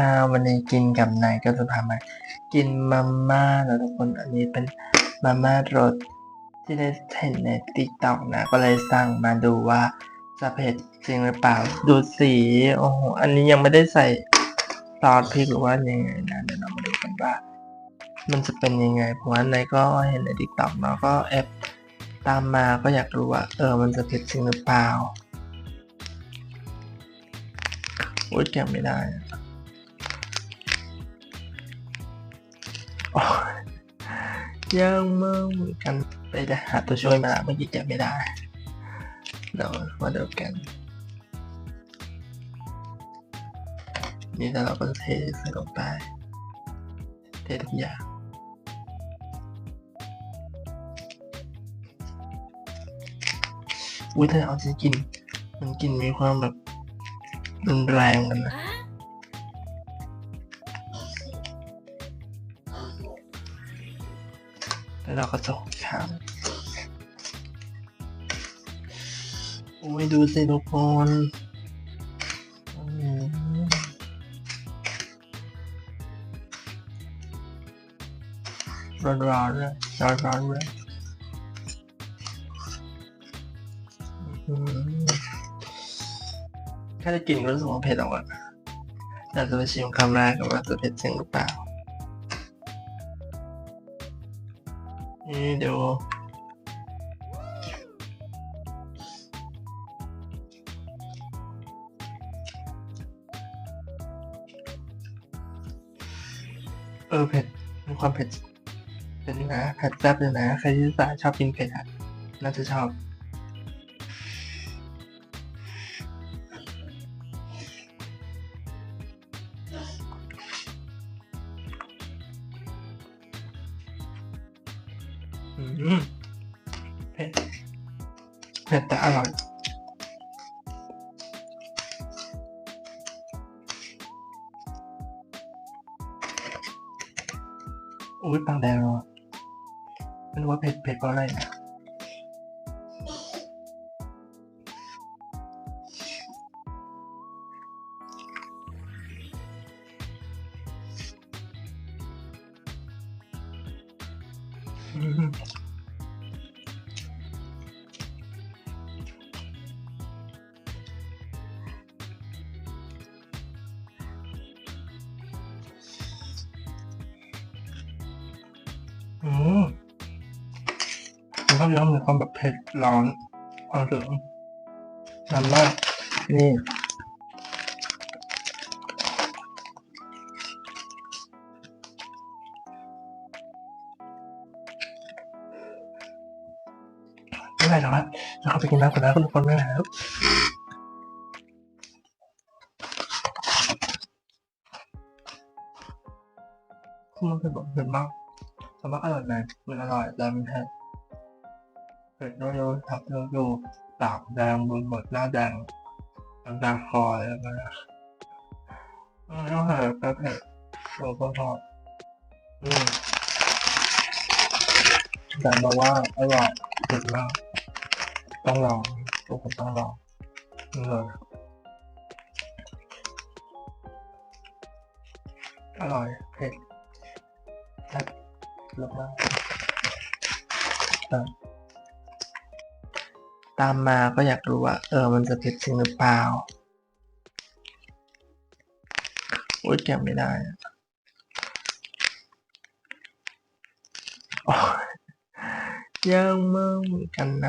อ่าวันนี้กินกับนายก็จะพามากินมาม่านะทุกคนอันนี้เป็นมาม่ารสที่ได้เห็นในติ๊กต็อกนะ ก็เลยสั่งมาดูว่าจะเผ็ดจริงหรือเปล่า ดูสีโอ้โหอันนี้ยังไม่ได้ใส่ซอสพริกหรือว่ายังไงนะเดี๋ยวเรามาดูกันว่า มันจะเป็นยังไงเพราะว่านายก็เห็นในติ๊กต็อกเนาะก็แอบตามมาก็อยากรู้ว่า เออมันจะเผ็ดจริงหรือเปล่าอุ้ยแกะไม่ได้ ยยากมากเหมือนกันไปได้หาตัวช่วยมาเมื่อกี้แกะไม่ได้เดี๋ยวมาดูกัน นี่แล้วเราก็เทใส่ลงไป เททุกอย่างอุ้ยแต่เอาจริงกิน มันกินมีความแบบรุนแรงเหมือนกันนะ แล้วเราก็จะคลุกข้าวโอ้ยดูสิทุกคนร้อืมร้อนเลยร้อนๆเลยอืมแค่ได้กลินก็รู้สึกว่าเผ็ดออกอะอยากจะไปชิมคำแรกว่าจะเผ็ดจริงหรือเปล่า นี่เดี๋ยวเออเผ็ดมีความเผ็ดเผ็ดอยู่นะเผ็ดแซ่บอยู่นะใครที่สายชอบกินเผ็ดอะน่าจะชอบ เผ็ดเผ็ดแต่อร่อยอุ้ยปังแดงเล้วอไม่รู้ว่าเผ็ดเผ็ดเพราะอะไรนะ อืมอืมมันก็ย้อมในความแบบเผ็ดร้อนความเหลืองมันมากนี่ ไม่เป็นไรหรอกครับเราเข้าไปกินน้ำกันแล้วทุกคนไม่เป็นไรครับคือมันเป็นแบบเผ็ดมากแต่ว่าอร่อยไหมมันอร่อยแต่มันเผ็ดเผ็ดโยๆทับโยๆปากแดงบนหมดหน้าแดงน้ำตาคออะไรแบบนี้อืมต้องเผ็ดแป๊บเผ็ดโอ้ก็ชอบอืมแต่บอกว่าอร่อยเผ็ดมาก ต้องลองทุกคนต้องลองเลยอร่อยเผ็ดแซ่บเลิศมากตามมาก็อยากรู้ว่า เออ มันจะเผ็ดจริงหรือเปล่าโอ๊ยแกไม่ได้ยยากมากเหมือนกันนะ